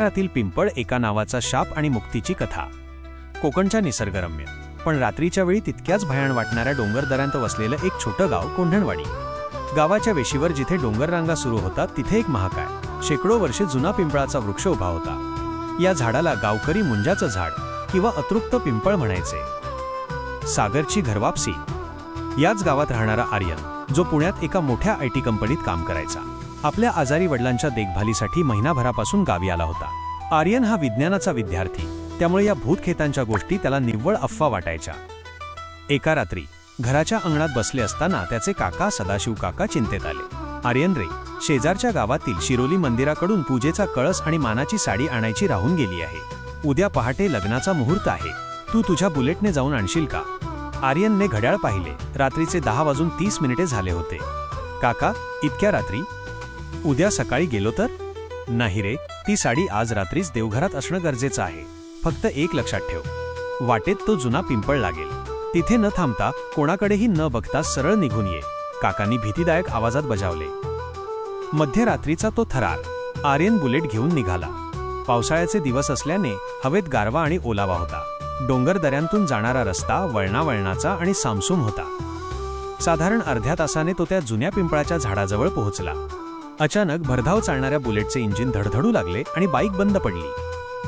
त्यातील पिंपळ एका नावाचा शाप आणि मुक्तीची कथा. कोकणच्या निसर्गरम्य. पण रात्रीच्या वेळी तितक्याच भयाण वाटणाऱ्या डोंगरदऱ्यांत वसलेलं एक छोटं गाव कोंढणवाडी. गावाच्या वेशीवर जिथे डोंगररांगा सुरू होतात तिथे एक महाकाय. शेकडो वर्षे जुना पिंपळाचा वृक्ष उभा होता. या झाडाला गावकरी मुंजाचं झाड किंवा अतृप्त पिंपळ म्हणायचे. सागरची घरवापसी. याच गावात राहणारा आर्यन जो पुण्यात एका मोठ्या आय टी कंपनीत काम करायचा. आपल्या आजारी वडिलांच्या देखभालीसाठी महिनाभरापासून गावी आला होता. आर्यन हा विज्ञानाचा विद्यार्थी. त्यामुळे या भूतखेतांच्या गोष्टी त्याला निव्वळ अफवा वाटायच्या. एका रात्री घराच्या अंगणात बसले असताना त्याचे काका सदाशिव काका चिंतेत आले. आर्यन रे शेजारच्या गावातील शिरोली मंदिराकडून पूजेचा कळस आणि मानाची साडी आणायची राहून गेली आहे. उद्या पहाटे लग्नाचा मुहूर्त आहे. तू तुझ्या बुलेटने जाऊन आणशील का? आर्यनने घड्याळ पाहिले. रात्रीचे दहा वाजून तीस मिनिटे झाले होते. काका इतक्या रात्री उद्या सकाळी गेलो तर? नाही रे ती साडी आज रात्रीच देवघरात असणं गरजेचं आहे. फक्त एक लक्षात ठेव. वाटेत तो जुना पिंपळ लागेल. तिथे न थांबता कोणाकडेही न बघता सरळ निघून ये. काकांनी भीतीदायक आवाजात बजावले. मध्यरात्रीचा तो थरार. आर्यन बुलेट घेऊन निघाला. पावसाळ्याचे दिवस असल्याने हवेत गारवा आणि ओलावा होता. डोंगर दऱ्यांतून जाणारा रस्ता वळणावळणाचा आणि सामसूम होता. साधारण अर्ध्या तासाने तो त्या जुन्या पिंपळाच्या झाडाजवळ पोहोचला. अचानक भरधाव चालणाऱ्या बुलेटचे इंजिन धडधडू लागले आणि बाईक बंद पडली.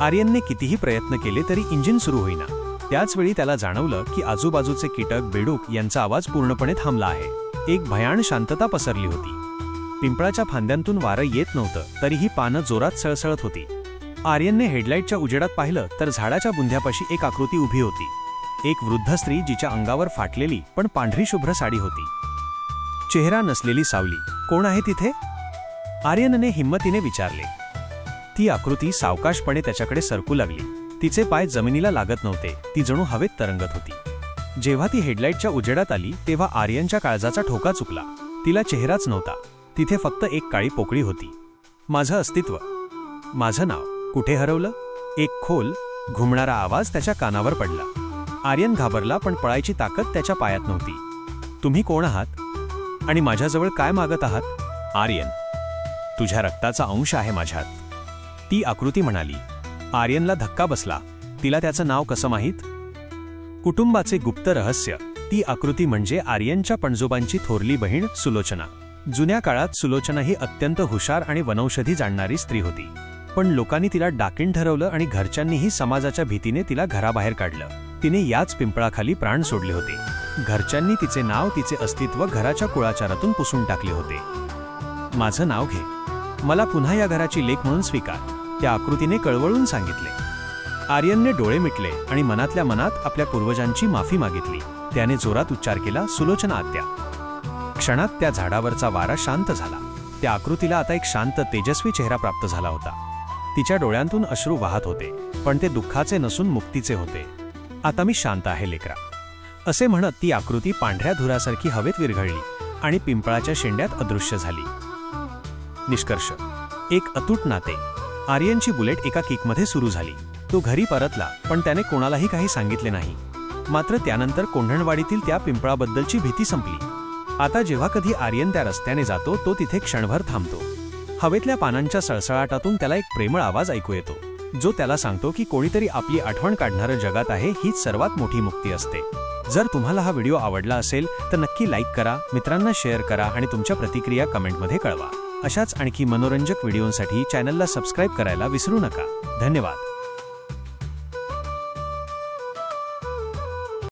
आर्यनने कितीही प्रयत्न केले तरी इंजिन सुरू होईना. त्याचवेळी त्याला जाणवलं की आजूबाजूचे कीटक बेडूक यांचा आवाज पूर्णपणे थांबला आहे. एक भयाण शांतता पसरली होती. पिंपळाच्या फांद्यांतून वारं येत नव्हतं तरीही पानं जोरात सळसळत होती. आर्यनने हेडलाईटच्या उजेडात पाहिलं तर झाडाच्या बुंध्यापाशी एक आकृती उभी होती. एक वृद्ध स्त्री जिच्या अंगावर फाटलेली पण पांढरी शुभ्र साडी होती. चेहरा नसलेली सावली. कोण आहे तिथे? आर्यनने हिंमतीने विचारले. ती आकृती सावकाशपणे त्याच्याकडे सरकू लागली. तिचे पाय जमिनीला लागत नव्हते. ती जणू हवेत तरंगत होती. जेव्हा ती हेडलाईटच्या उजेडात आली तेव्हा आर्यनच्या काळजाचा ठोका चुकला. तिला चेहराच नव्हता. तिथे फक्त एक काळी पोकळी होती. माझं अस्तित्व. माझं नाव. कुठे हरवलं? एक खोल घुमणारा आवाज त्याच्या कानावर पडला. आर्यन घाबरला पण पळायची ताकद त्याच्या पायात नव्हती. तुम्ही कोण आहात? आणि माझ्याजवळ काय मागत आहात? आर्यन. तुझ्या रक्ताचा अंश आहे माझ्यात. ती आकृती म्हणाली. आर्यनला धक्का बसला. तिला त्याचं नाव कसं माहीत? कुटुंबाचे गुप्त रहस्य. ती आकृती म्हणजे आर्यनच्या पणजोबांची थोरली बहीण सुलोचना. जुन्या काळात सुलोचना ही अत्यंत हुशार आणि वनौषधी जाणणारी स्त्री होती. पण लोकांनी तिला डाकीण ठरवलं आणि घरच्यांनीही समाजाच्या भीतीने तिला घराबाहेर काढलं. तिने याच पिंपळाखाली प्राण सोडले होते. घरच्यांनी तिचे नाव तिचे अस्तित्व घराच्या कुळाचारातून पुसून टाकले होते. माझं नाव घे. मला पुन्हा या घराची लेख म्हणून स्वीकार. त्या आकृतीने कळवळून सांगितले. आर्यनने डोळे मिटले आणि मनातल्या मनात आपल्या पूर्वजांची माफी मागितली. त्याने जोरात उच्चार केला सुलोचना आत्या क्षणात त्या झाडावरचा वारा शांत झाला. त्या आकृतीला आता एक शांत तेजस्वी चेहरा प्राप्त झाला होता. तिच्या डोळ्यांतून अश्रू वाहत होते पण ते दुःखाचे नसून मुक्तीचे होते. आता मी शांत आहे लेकरा. असे म्हणत ती आकृती पांढऱ्या धुरासारखी हवेत विरघळली आणि पिंपळाच्या शेंड्यात अदृश्य झाली. निष्कर्ष. एक अतूट नाते. आर्यनची बुलेट एका किकमध्ये सुरू झाली. तो घरी परतला पण त्याने कोणालाही काही सांगितले नाही. मात्र त्यानंतर कोंढणवाडीतील त्या पिंपळाबद्दलची भीती संपली. आता जेव्हा कधी आर्यन त्या रस्त्याने जातो तो तिथे क्षणभर थांबतो. हवेतल्या पानांच्या सळसळाटातून त्याला एक प्रेमळ आवाज ऐकू येतो. जो त्याला सांगतो की कोणीतरी आपली आठवण काढणारं जगात आहे हीच सर्वात मोठी मुक्ती असते. जर तुम्हाला हा व्हिडिओ आवडला असेल तर नक्की लाईक करा मित्रांना शेअर करा आणि तुमच्या प्रतिक्रिया कमेंटमध्ये कळवा. अशाच आणखी मनोरंजक व्हिडिओंसाठी चॅनलला सबस्क्राईब करायला विसरू नका. धन्यवाद.